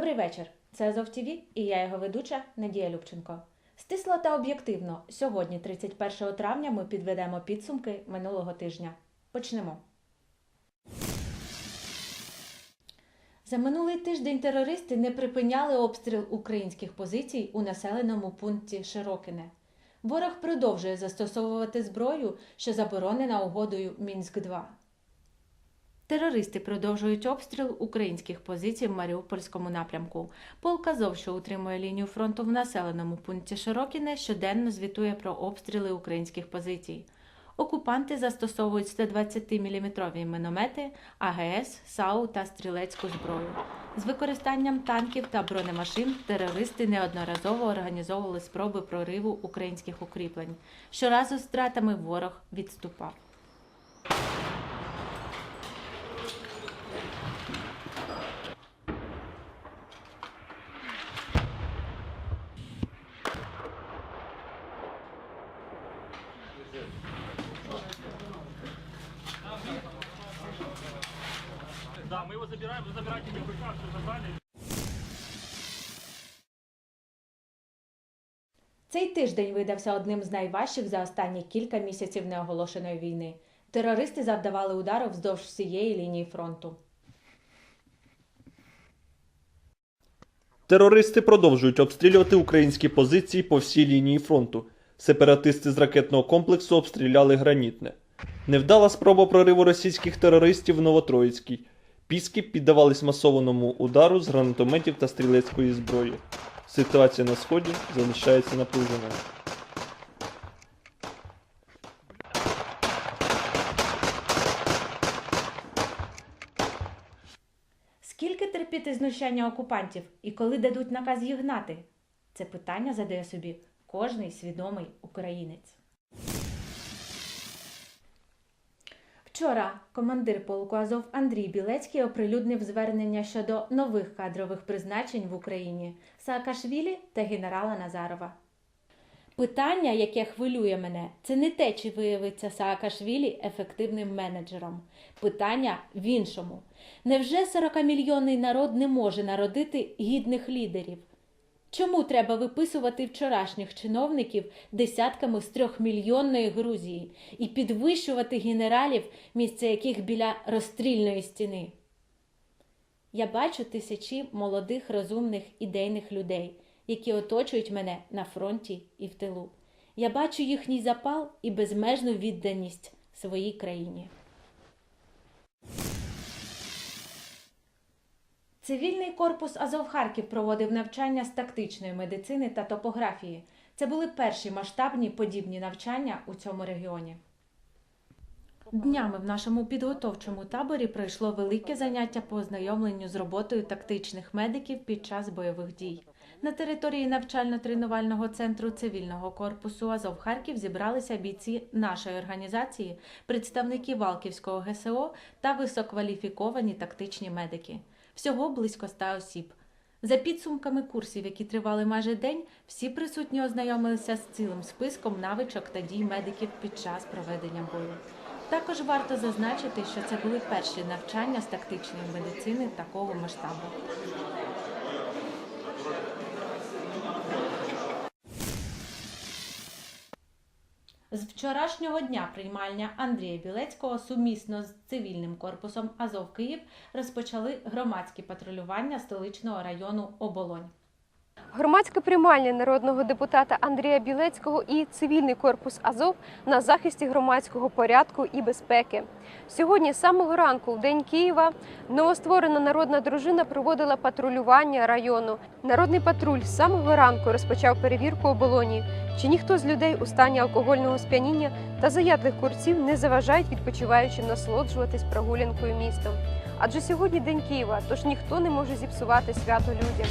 Добрий вечір. Це Азов ТВ і я його ведуча Надія Любченко. Стисло та об'єктивно. Сьогодні, 31 травня, ми підведемо підсумки минулого тижня. Почнемо. За минулий тиждень терористи не припиняли обстріл українських позицій у населеному пункті Широкине. Ворог продовжує застосовувати зброю, що заборонена угодою Мінськ 2 Терористи продовжують обстріл українських позицій в Маріупольському напрямку. Полк Азов, що утримує лінію фронту в населеному пункті Широкіне, щоденно звітує про обстріли українських позицій. Окупанти застосовують 120-мм міномети, АГС, САУ та стрілецьку зброю. З використанням танків та бронемашин терористи неодноразово організовували спроби прориву українських укріплень. Щоразу з втратами ворог відступав. Да, мы его забираем, вы забираете БК, все забрали. Цей тиждень видався одним з найважчих за останні кілька місяців неоголошеної війни. Терористи завдавали удару вздовж всієї лінії фронту. Терористи продовжують обстрілювати українські позиції по всій лінії фронту. Сепаратисти з ракетного комплексу обстріляли гранітне. Невдала спроба прориву російських терористів в Новотроїцькій. Піски піддавались масованому удару з гранатометів та стрілецької зброї. Ситуація на сході залишається напруженою. Скільки терпіти знущання окупантів і коли дадуть наказ їх гнати? Це питання задає собі кожний свідомий українець. Вчора командир полку Азов Андрій Білецький оприлюднив звернення щодо нових кадрових призначень в Україні Саакашвілі та генерала Назарова. Питання, яке хвилює мене, це не те, чи виявиться Саакашвілі ефективним менеджером. Питання в іншому. Невже 40-мільйонний народ не може народити гідних лідерів? Чому треба виписувати вчорашніх чиновників десятками з трьохмільйонної Грузії і підвищувати генералів, місце яких біля розстрільної стіни? Я бачу тисячі молодих, розумних, ідейних людей, які оточують мене на фронті і в тилу. Я бачу їхній запал і безмежну відданість своїй країні. Цивільний корпус Азов Харків проводив навчання з тактичної медицини та топографії. Це були перші масштабні подібні навчання у цьому регіоні. Днями в нашому підготовчому таборі пройшло велике заняття по ознайомленню з роботою тактичних медиків під час бойових дій. На території навчально-тренувального центру цивільного корпусу Азов Харків зібралися бійці нашої організації, представники Валківського ГСО та високваліфіковані тактичні медики. Всього близько ста осіб. За підсумками курсів, які тривали майже день, всі присутні ознайомилися з цілим списком навичок та дій медиків під час проведення бою. Також варто зазначити, що це були перші навчання з тактичної медицини такого масштабу. З вчорашнього дня приймальня Андрія Білецького сумісно з цивільним корпусом Азов Київ розпочали громадські патрулювання столичного району Оболонь. Громадська приймальня народного депутата Андрія Білецького і цивільний корпус Азов на захисті громадського порядку і безпеки. Сьогодні, з самого ранку, в день Києва, новостворена народна дружина проводила патрулювання району. Народний патруль з самого ранку розпочав перевірку оболоні. Чи ніхто з людей у стані алкогольного сп'яніння та заядлих курців не заважають відпочиваючим насолоджуватись прогулянкою містом? Адже сьогодні день Києва, тож ніхто не може зіпсувати свято людям.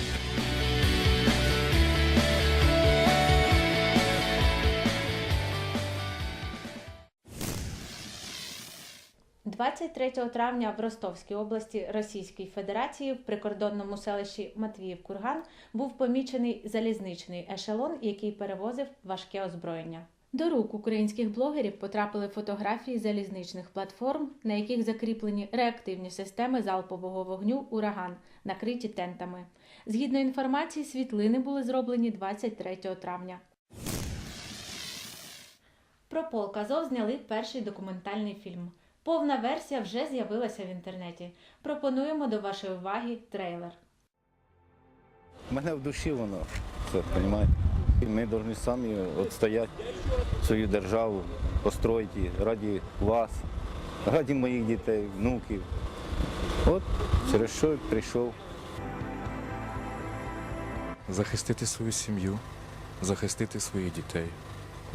23 травня в Ростовській області Російської Федерації в прикордонному селищі Матвіїв-Курган був помічений залізничний ешелон, який перевозив важке озброєння. До рук українських блогерів потрапили фотографії залізничних платформ, на яких закріплені реактивні системи залпового вогню Ураган накриті тентами. Згідно інформації, світлини були зроблені 23 травня. Про полк Азов зняли перший документальний фільм. Повна версія вже з'явилася в інтернеті. Пропонуємо до вашої уваги трейлер. У мене в душі воно, все, розумієте? Ми повинні самі відстояти свою державу, построїти її раді вас, раді моїх дітей, внуків. От через що прийшов. захистити свою сім'ю, захистити своїх дітей,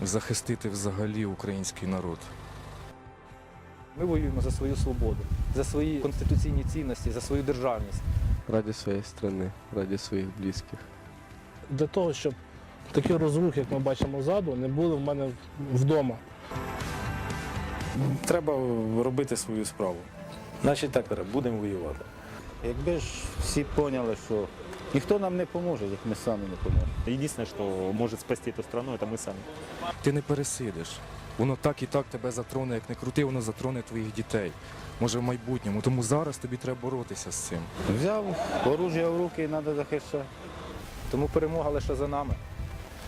захистити взагалі український народ. Ми воюємо за свою свободу, за свої конституційні цінності, за свою державність. ради своєї країни, ради своїх близьких. для того, щоб такі розрухи, як ми бачимо ззаду, не були в мене вдома. Треба робити свою справу. Значить так, будемо воювати. Якби ж всі поняли, що ніхто нам не поможе, як ми самі не поможемо. Единственное, что может спасти эту страну, это мы сами. Ти не пересидиш. Воно так і так тебе затроне, як не крути, воно затроне твоїх дітей. Може в майбутньому. Тому зараз тобі треба боротися з цим. Взяв оружие в руки і треба захищати. Тому перемога лише за нами.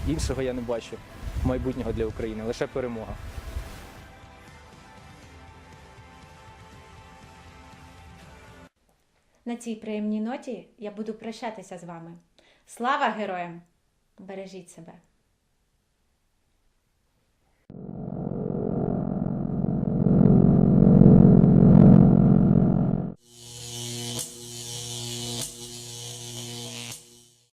Іншого я не бачу майбутнього для України, лише перемога. На цій приємній ноті я буду прощатися з вами. Слава героям! Бережіть себе!